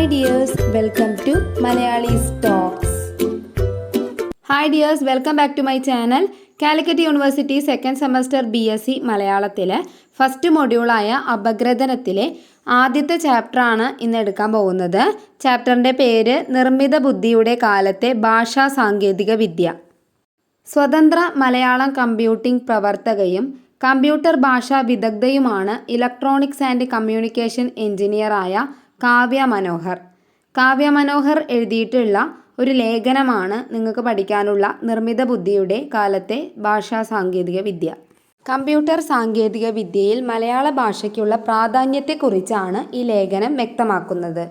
Hi dears welcome to Malayalees talks hi dears welcome back to my channel Calicut university second semester B S C മലയാളത്തിലെ first മൊഡ്യൂളായ അപഗ്രഥനത്തിലെ ആദ്യത്തെ ചാപ്റ്ററാണ് ഇന്ന് എടുക്കാൻ പോകുന്നത്. ചാപ്റ്ററിന്റെ പേര് നിർമ്മിത ബുദ്ധിയുടെ കാലത്തെ ഭാഷാ സാങ്കേതിക വിദ്യ. സ്വതന്ത്ര മലയാളം കമ്പ്യൂട്ടിംഗ് പ്രവർത്തകയും കമ്പ്യൂട്ടർ ഭാഷാ വിദഗ്ധയുമാണ് ഇലക്ട്രോണിക്സ് ആൻഡ് കമ്മ്യൂണിക്കേഷൻ എഞ്ചിനീയറായ കാവ്യ മനോഹർ. കാവ്യ മനോഹർ എഴുതിയിട്ടുള്ള ഒരു ലേഖനമാണ് നിങ്ങൾക്ക് പഠിക്കാനുള്ള നിർമ്മിത ബുദ്ധിയുടെ കാലത്തെ ഭാഷാ സാങ്കേതിക വിദ്യ. കമ്പ്യൂട്ടർ സാങ്കേതിക വിദ്യയിൽ മലയാള ഭാഷയ്ക്കുള്ള പ്രാധാന്യത്തെക്കുറിച്ചാണ് ഈ ലേഖനം വ്യക്തമാക്കുന്നത്.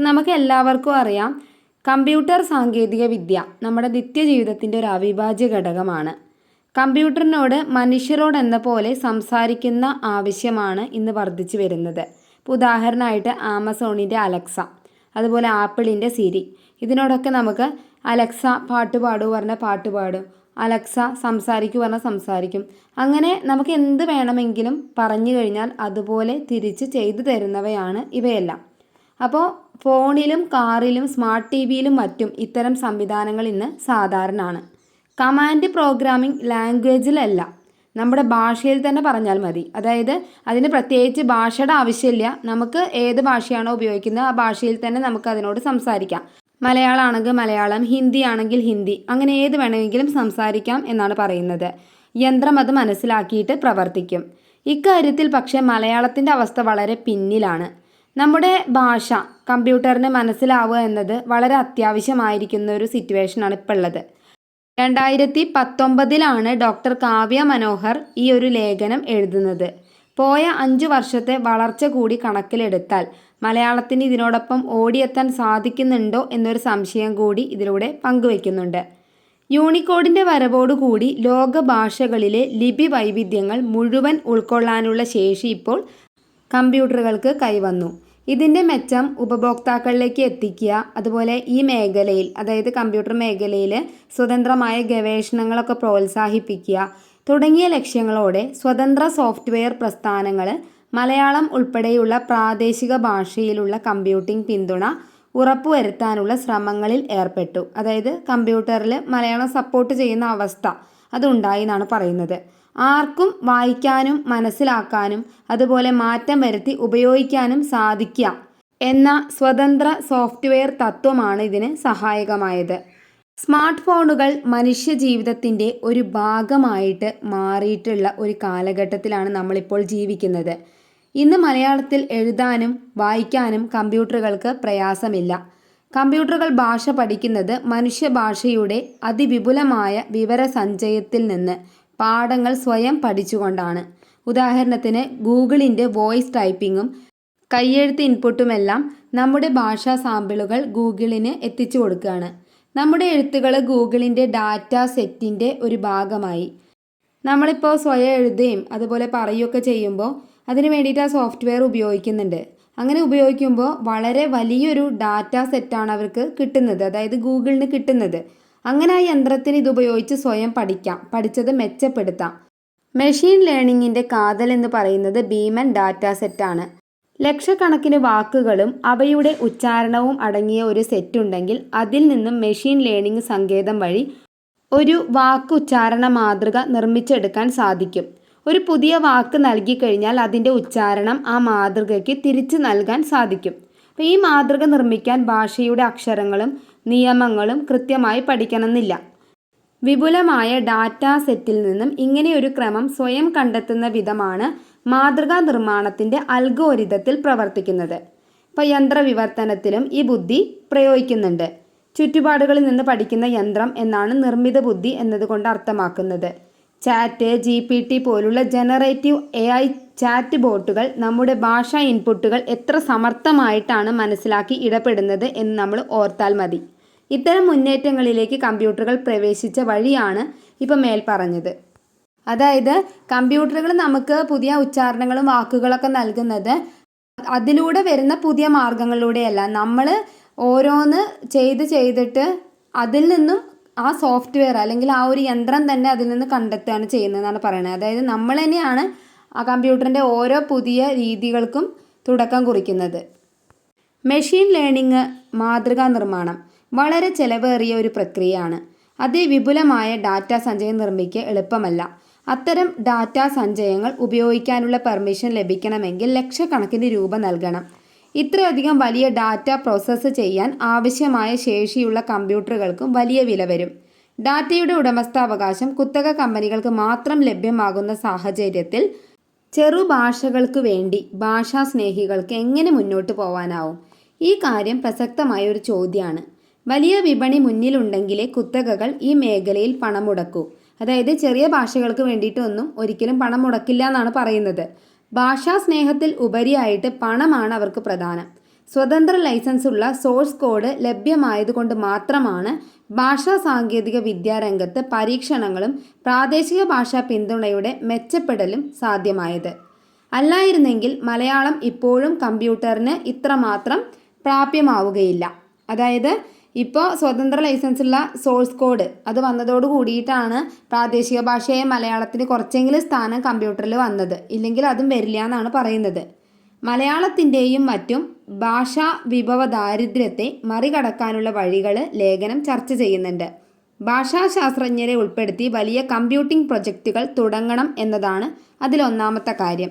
നമുക്ക് എല്ലാവർക്കും അറിയാം കമ്പ്യൂട്ടർ സാങ്കേതിക വിദ്യ നമ്മുടെ നിത്യജീവിതത്തിന്റെ ഒരു അവിഭാജ്യ ഘടകമാണ്. കമ്പ്യൂട്ടറിനോട് മനുഷ്യരോട് എന്ന പോലെ സംസാരിക്കുന്ന ആവശ്യമാണ് ഇന്ന് വർദ്ധിച്ചു വരുന്നത്. ഇപ്പോൾ ഉദാഹരണമായിട്ട് ആമസോണിന്റെ അലക്സ അതുപോലെ ആപ്പിളിന്റെ സിരി. ഇതിനോടൊക്കെ നമുക്ക് അലക്സ പാട്ട് പാടൂ പറഞ്ഞാൽ പാട്ട് പാടും അലക്സ സംസാരിക്കൂ പറഞ്ഞാൽ സംസാരിക്കും. അങ്ങനെ നമുക്ക് എന്ത് വേണമെങ്കിലും പറഞ്ഞു കഴിഞ്ഞാൽ അതുപോലെ തിരിച്ച് ചെയ്തു തരുന്നവയാണ് ഇവയെല്ലാം. അപ്പോൾ ഫോണിലും കാറിലും സ്മാർട്ട് ടി വിയിലും മറ്റും ഇത്തരം സംവിധാനങ്ങൾ ഇന്ന് സാധാരണമാണ്. കമാൻഡ് പ്രോഗ്രാമിംഗ് ലാംഗ്വേജിലല്ല. നമ്മുടെ ഭാഷയിൽ തന്നെ പറഞ്ഞാൽ മതി. അതായത് അതിന് പ്രത്യേകിച്ച് ഭാഷയുടെ ആവശ്യമില്ല. നമുക്ക് ഏത് ഭാഷയാണോ ഉപയോഗിക്കുന്നത് ആ ഭാഷയിൽ തന്നെ നമുക്ക് അതിനോട് സംസാരിക്കാം. മലയാളമാണെങ്കിൽ മലയാളം ഹിന്ദി ആണെങ്കിൽ ഹിന്ദി അങ്ങനെ ഏത് വേണമെങ്കിലും സംസാരിക്കാം എന്നാണ് പറയുന്നത്. യന്ത്രം അത് മനസ്സിലാക്കിയിട്ട് പ്രവർത്തിക്കും. ഇക്കാര്യത്തിൽ പക്ഷേ മലയാളത്തിന്റെ അവസ്ഥ വളരെ പിന്നിലാണ്. നമ്മുടെ ഭാഷ കമ്പ്യൂട്ടറിന് മനസ്സിലാവുക എന്നത് വളരെ അത്യാവശ്യമായിരിക്കുന്ന ഒരു സിറ്റുവേഷനാണ് ഇപ്പോൾ ഉള്ളത്. രണ്ടായിരത്തി പത്തൊമ്പതിലാണ് ഡോക്ടർ കാവ്യ മനോഹർ ഈ ഒരു ലേഖനം എഴുതുന്നത്. പോയ അഞ്ചു വർഷത്തെ വളർച്ച കൂടി കണക്കിലെടുത്താൽ മലയാളത്തിന് ഇതിനോടൊപ്പം ഓടിയെത്താൻ സാധിക്കുന്നുണ്ടോ എന്നൊരു സംശയം കൂടി ഇതിലൂടെ പങ്കുവയ്ക്കുന്നുണ്ട്. യൂണിക്കോഡിന്റെ വരവോടുകൂടി ലോക ഭാഷകളിലെ ലിപി വൈവിധ്യങ്ങൾ മുഴുവൻ ഉൾക്കൊള്ളാനുള്ള ശേഷി ഇപ്പോൾ കമ്പ്യൂട്ടറുകൾക്ക് കൈവന്നു. ഇതിന്റെ മെച്ചം ഉപഭോക്താക്കളിലേക്ക് എത്തിക്കുക അതുപോലെ ഈ മേഖലയിൽ അതായത് കമ്പ്യൂട്ടർ മേഖലയിൽ സ്വതന്ത്രമായ ഗവേഷണങ്ങളൊക്കെ പ്രോത്സാഹിപ്പിക്കുക തുടങ്ങിയ ലക്ഷ്യങ്ങളോടെ സ്വതന്ത്ര സോഫ്റ്റ്വെയർ പ്രസ്ഥാനങ്ങൾ മലയാളം ഉൾപ്പെടെയുള്ള പ്രാദേശിക ഭാഷയിലുള്ള കമ്പ്യൂട്ടിംഗ് പിന്തുണ ഉറപ്പുവരുത്താനുള്ള ശ്രമങ്ങളിൽ ഏർപ്പെട്ടു. അതായത് കമ്പ്യൂട്ടറിൽ മലയാളം സപ്പോർട്ട് ചെയ്യുന്ന അവസ്ഥ അതുണ്ടായി എന്നാണ് പറയുന്നത്. ആർക്കും വായിക്കാനും മനസ്സിലാക്കാനും അതുപോലെ മാറ്റം വരുത്തി ഉപയോഗിക്കാനും സാധിക്കുക എന്ന സ്വതന്ത്ര സോഫ്റ്റ്വെയർ തത്വമാണ് ഇതിന് സഹായകമായത്. സ്മാർട്ട് ഫോണുകൾ മനുഷ്യ ജീവിതത്തിന്റെ ഒരു ഭാഗമായിട്ട് മാറിയിട്ടുള്ള ഒരു കാലഘട്ടത്തിലാണ് നമ്മളിപ്പോൾ ജീവിക്കുന്നത്. ഇന്ന് മലയാളത്തിൽ എഴുതാനും വായിക്കാനും കമ്പ്യൂട്ടറുകൾക്ക് പ്രയാസമില്ല. കമ്പ്യൂട്ടറുകൾ ഭാഷ പഠിക്കുന്നത് മനുഷ്യ ഭാഷയുടെ അതിവിപുലമായ വിവരസഞ്ചയത്തിൽ നിന്ന് പാഠങ്ങൾ സ്വയം പഠിച്ചുകൊണ്ടാണ്. ഉദാഹരണത്തിന് ഗൂഗിളിന്റെ വോയിസ് ടൈപ്പിങ്ങും കയ്യെഴുത്ത് ഇൻപുട്ടുമെല്ലാം നമ്മുടെ ഭാഷാ സാമ്പിളുകൾ ഗൂഗിളിന് എത്തിച്ചു കൊടുക്കുകയാണ്. നമ്മുടെ എഴുത്തുകൾ ഗൂഗിളിന്റെ ഡാറ്റ സെറ്റിന്റെ ഒരു ഭാഗമായി. നമ്മളിപ്പോൾ സ്വയം എഴുതുകയും അതുപോലെ പറയുകയൊക്കെ ചെയ്യുമ്പോൾ അതിന് വേണ്ടിയിട്ട് ആ സോഫ്റ്റ്വെയർ ഉപയോഗിക്കുന്നുണ്ട്. അങ്ങനെ ഉപയോഗിക്കുമ്പോൾ വളരെ വലിയൊരു ഡാറ്റ സെറ്റാണ് അവർക്ക് കിട്ടുന്നത്. അതായത് ഗൂഗിളിന് കിട്ടുന്നത്. അങ്ങനെ ആ യന്ത്രത്തിന് ഇതുപയോഗിച്ച് സ്വയം പഠിക്കാം. പഠിച്ചത് മെച്ചപ്പെടുത്താം. മെഷീൻ ലേണിങ്ങിന്റെ കാതൽ എന്ന് പറയുന്നത് ഭീമൻ ഡാറ്റ സെറ്റാണ് ലക്ഷക്കണക്കിന് വാക്കുകളും അവയുടെ ഉച്ചാരണവും അടങ്ങിയ ഒരു സെറ്റ് ഉണ്ടെങ്കിൽ അതിൽ നിന്നും മെഷീൻ ലേണിംഗ് സങ്കേതം വഴി ഒരു വാക്ക് ഉച്ചാരണ മാതൃക നിർമ്മിച്ചെടുക്കാൻ സാധിക്കും. ഒരു പുതിയ വാക്ക് നൽകിക്കഴിഞ്ഞാൽ അതിന്റെ ഉച്ചാരണം ആ മാതൃകയ്ക്ക് തിരിച്ചു നൽകാൻ സാധിക്കും. അപ്പോൾ ഈ മാതൃക നിർമ്മിക്കാൻ ഭാഷയുടെ അക്ഷരങ്ങളും നിയമങ്ങളും കൃത്യമായി പഠിക്കണമെന്നില്ല. വിപുലമായ ഡാറ്റ സെറ്റിൽ നിന്നും ഇങ്ങനെയൊരു ക്രമം സ്വയം കണ്ടെത്തുന്ന വിധമാണ് മാതൃകാ നിർമ്മാണത്തിന്റെ അൽഗോരിതത്തിൽ പ്രവർത്തിക്കുന്നത്. ഇപ്പോൾ യന്ത്രവിവർത്തനത്തിലും ഈ ബുദ്ധി പ്രയോഗിക്കുന്നുണ്ട്. ചുറ്റുപാടുകളിൽ നിന്ന് പഠിക്കുന്ന യന്ത്രം എന്നാണ് നിർമ്മിത ബുദ്ധി എന്നതുകൊണ്ട് അർത്ഥമാക്കുന്നത്. ചാറ്റ് ജി പി ടി പോലുള്ള ജനറേറ്റീവ് എ ഐ ചാറ്റ് ബോട്ടുകൾ നമ്മുടെ ഭാഷാ ഇൻപുട്ടുകൾ എത്ര സമർത്ഥമായിട്ടാണ് മനസ്സിലാക്കി ഇടപെടുന്നത് എന്ന് നമ്മൾ ഓർത്താൽ മതി. ഇത്തരം മുന്നേറ്റങ്ങളിലേക്ക് കമ്പ്യൂട്ടറുകൾ പ്രവേശിച്ച വഴിയാണ് ഇപ്പം മേൽപ്പറഞ്ഞത്. അതായത് കമ്പ്യൂട്ടറുകൾ നമുക്ക് പുതിയ ഉച്ചാരണങ്ങളും വാക്കുകളൊക്കെ നൽകുന്നത് അതിലൂടെ വരുന്ന പുതിയ മാർഗങ്ങളിലൂടെയല്ല. നമ്മൾ ഓരോന്ന് ചെയ്ത് ചെയ്തിട്ട് അതിൽ നിന്നും ആ സോഫ്റ്റ്വെയർ അല്ലെങ്കിൽ ആ ഒരു യന്ത്രം തന്നെ അതിൽ നിന്ന് കണ്ടെത്തുകയാണ് ചെയ്യുന്നതെന്നാണ് പറയുന്നത് അതായത് നമ്മൾ തന്നെയാണ് ആ കമ്പ്യൂട്ടറിന്റെ ഓരോ പുതിയ രീതികൾക്കും തുടക്കം കുറിക്കുന്നത്. മെഷീൻ ലേണിംഗ് മാതൃകാ നിർമ്മാണം. വളരെ ചെലവേറിയ ഒരു പ്രക്രിയയാണ്. അതിവിപുലമായ ഡാറ്റ സഞ്ചയം നിർമ്മിക്കുക എളുപ്പമല്ല. അത്തരം ഡാറ്റ സഞ്ചയങ്ങൾ ഉപയോഗിക്കാനുള്ള പെർമിഷൻ ലഭിക്കണമെങ്കിൽ ലക്ഷക്കണക്കിന് രൂപ നൽകണം. ഇത്രയധികം വലിയ ഡാറ്റ പ്രോസസ്സ് ചെയ്യാൻ ആവശ്യമായ ശേഷിയുള്ള കമ്പ്യൂട്ടറുകൾക്കും വലിയ വില വരും. ഡാറ്റയുടെ ഉടമസ്ഥാവകാശം കുത്തക കമ്പനികൾക്ക് മാത്രം ലഭ്യമാകുന്ന സാഹചര്യത്തിൽ ചെറുഭാഷകൾക്ക് വേണ്ടി ഭാഷാസ്നേഹികൾക്ക് എങ്ങനെ മുന്നോട്ട് പോകാനാവും ഈ കാര്യം പ്രസക്തമായ ഒരു ചോദ്യമാണ്. വലിയ വിപണി മുന്നിലുണ്ടെങ്കിലേ കുത്തകകൾ ഈ മേഖലയിൽ പണം മുടക്കൂ അതായത് ചെറിയ ഭാഷകൾക്ക് വേണ്ടിയിട്ടൊന്നും ഒരിക്കലും പണം മുടക്കില്ല എന്നാണ് പറയുന്നത്. ഭാഷാ സ്നേഹത്തിൽ ഉപരിയായിട്ട് പണമാണ് അവർക്ക് പ്രധാനം. സ്വതന്ത്ര ലൈസൻസ് ഉള്ള സോഴ്സ് കോഡ് ലഭ്യമായതുകൊണ്ട് മാത്രമാണ് ഭാഷാ സാങ്കേതിക വിദ്യാരംഗത്ത് പരീക്ഷണങ്ങളും പ്രാദേശിക ഭാഷാ പിന്തുണയുടെ മെച്ചപ്പെടലും സാധ്യമായത്. അല്ലായിരുന്നെങ്കിൽ മലയാളം ഇപ്പോഴും കമ്പ്യൂട്ടറിന് ഇത്രമാത്രം പ്രാപ്യമാവുകയില്ല. അതായത് ഇപ്പോൾ സ്വതന്ത്ര ലൈസൻസുള്ള സോഴ്സ് കോഡ് അത് വന്നതോട് കൂടിയിട്ടാണ് പ്രാദേശിക ഭാഷയായ മലയാളത്തിന് കുറച്ചെങ്കിലും സ്ഥാനം കമ്പ്യൂട്ടറിൽ വന്നത്. ഇല്ലെങ്കിൽ അതും വരില്ല എന്നാണ് പറയുന്നത്. മലയാളത്തിന്റെയും മറ്റും ഭാഷാ വിഭവ ദാരിദ്ര്യത്തെ മറികടക്കാനുള്ള വഴികൾ ലേഖനം ചർച്ച ചെയ്യുന്നുണ്ട്. ഭാഷാശാസ്ത്രജ്ഞരെ ഉൾപ്പെടുത്തി വലിയ കമ്പ്യൂട്ടിംഗ് പ്രൊജക്റ്റുകൾ തുടങ്ങണം എന്നതാണ് അതിലൊന്നാമത്തെ കാര്യം.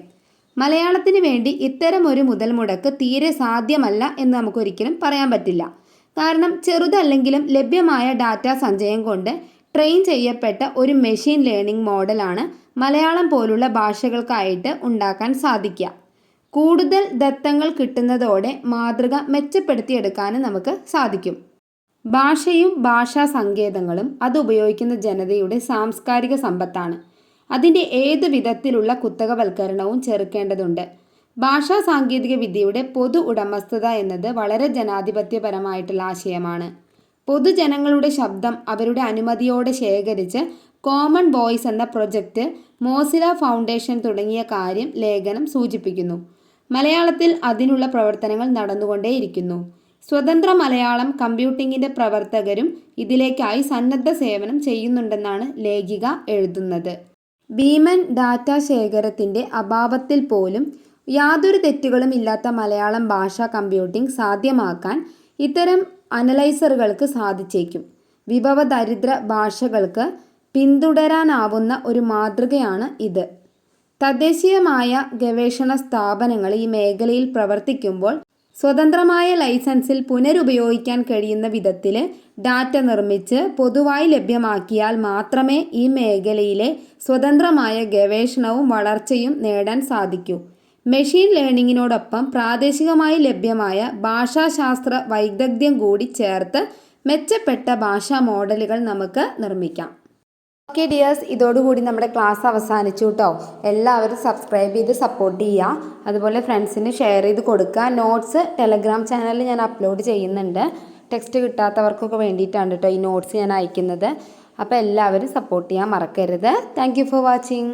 മലയാളത്തിന് വേണ്ടി ഇത്തരമൊരു മുതൽ മുടക്ക് തീരെ സാധ്യമല്ല എന്ന് നമുക്കൊരിക്കലും പറയാൻ പറ്റില്ല. കാരണം ചെറുതല്ലെങ്കിലും ലഭ്യമായ ഡാറ്റ സഞ്ചയം കൊണ്ട് ട്രെയിൻ ചെയ്യപ്പെട്ട ഒരു മെഷീൻ ലേണിംഗ് മോഡലാണ് മലയാളം പോലുള്ള ഭാഷകൾക്കായിട്ട് ഉണ്ടാക്കാൻ സാധിക്കുക. കൂടുതൽ ദത്തങ്ങൾ കിട്ടുന്നതോടെ മാതൃക മെച്ചപ്പെടുത്തിയെടുക്കാനും നമുക്ക് സാധിക്കും. ഭാഷയും ഭാഷാ സങ്കേതങ്ങളും അത് ഉപയോഗിക്കുന്ന ജനതയുടെ സാംസ്കാരിക സമ്പത്താണ്. അതിന്റെ ഏത് വിധത്തിലുള്ള കുത്തകവൽക്കരണവും ചെറുക്കേണ്ടതുണ്ട്. ഭാഷാ സാങ്കേതിക വിദ്യയുടെ പൊതു ഉടമസ്ഥത എന്നത് വളരെ ജനാധിപത്യപരമായിട്ടുള്ള ആശയമാണ്. പൊതുജനങ്ങളുടെ ശബ്ദം അവരുടെ അനുമതിയോടെ ശേഖരിച്ച് കോമൺ വോയിസ് എന്ന പ്രൊജക്റ്റ് മോസില ഫൗണ്ടേഷൻ തുടങ്ങിയ കാര്യം ലേഖനം സൂചിപ്പിക്കുന്നു. മലയാളത്തിൽ അതിനുള്ള പ്രവർത്തനങ്ങൾ നടന്നുകൊണ്ടേയിരിക്കുന്നു. സ്വതന്ത്ര മലയാളം കമ്പ്യൂട്ടിങ്ങിന്റെ പ്രവർത്തകരും ഇതിലേക്കായി സന്നദ്ധ സേവനം ചെയ്യുന്നുണ്ടെന്നാണ് ലേഖിക എഴുതുന്നത്. ഭീമൻ ഡാറ്റ ശേഖരത്തിന്റെ അഭാവത്തിൽ പോലും യാതൊരു തെറ്റുകളും ഇല്ലാത്ത മലയാളം ഭാഷാ കമ്പ്യൂട്ടിംഗ് സാധ്യമാക്കാൻ ഇത്തരം അനലൈസറുകൾക്ക് സാധിച്ചേക്കും. വിഭവ ദരിദ്ര ഭാഷകൾക്ക് പിന്തുടരാനാവുന്ന ഒരു മാതൃകയാണ് ഇത്. തദ്ദേശീയമായ ഗവേഷണ സ്ഥാപനങ്ങൾ ഈ മേഖലയിൽ പ്രവർത്തിക്കുമ്പോൾ സ്വതന്ത്രമായ ലൈസൻസിൽ പുനരുപയോഗിക്കാൻ കഴിയുന്ന വിധത്തിൽ ഡാറ്റ നിർമ്മിച്ച് പൊതുവായി ലഭ്യമാക്കിയാൽ മാത്രമേ ഈ മേഖലയിലെ സ്വതന്ത്രമായ ഗവേഷണവും വളർച്ചയും നേടാൻ സാധിക്കൂ. മെഷീൻ ലേണിങ്ങിനോടൊപ്പം പ്രാദേശികമായി ലഭ്യമായ ഭാഷാശാസ്ത്ര വൈദഗ്ധ്യം കൂടി ചേർത്ത് മെച്ചപ്പെട്ട ഭാഷാ മോഡലുകൾ നമുക്ക് നിർമ്മിക്കാം. ഓക്കെ ഡിയേഴ്സ് ഇതോടുകൂടി നമ്മുടെ ക്ലാസ് അവസാനിച്ചു കേട്ടോ എല്ലാവരും സബ്സ്ക്രൈബ് ചെയ്ത് സപ്പോർട്ട് ചെയ്യുക അതുപോലെ ഫ്രണ്ട്സിന് ഷെയർ ചെയ്ത് കൊടുക്കുക നോട്ട്സ് ടെലഗ്രാം ചാനലിൽ ഞാൻ അപ്ലോഡ് ചെയ്യുന്നുണ്ട്. ടെക്സ്റ്റ് കിട്ടാത്തവർക്കൊക്കെ വേണ്ടിയിട്ടാണ് കേട്ടോ ഈ നോട്ട്സ് ഞാൻ അയക്കുന്നത്. അപ്പോൾ എല്ലാവരും സപ്പോർട്ട് ചെയ്യാൻ മറക്കരുത്. Thank for watching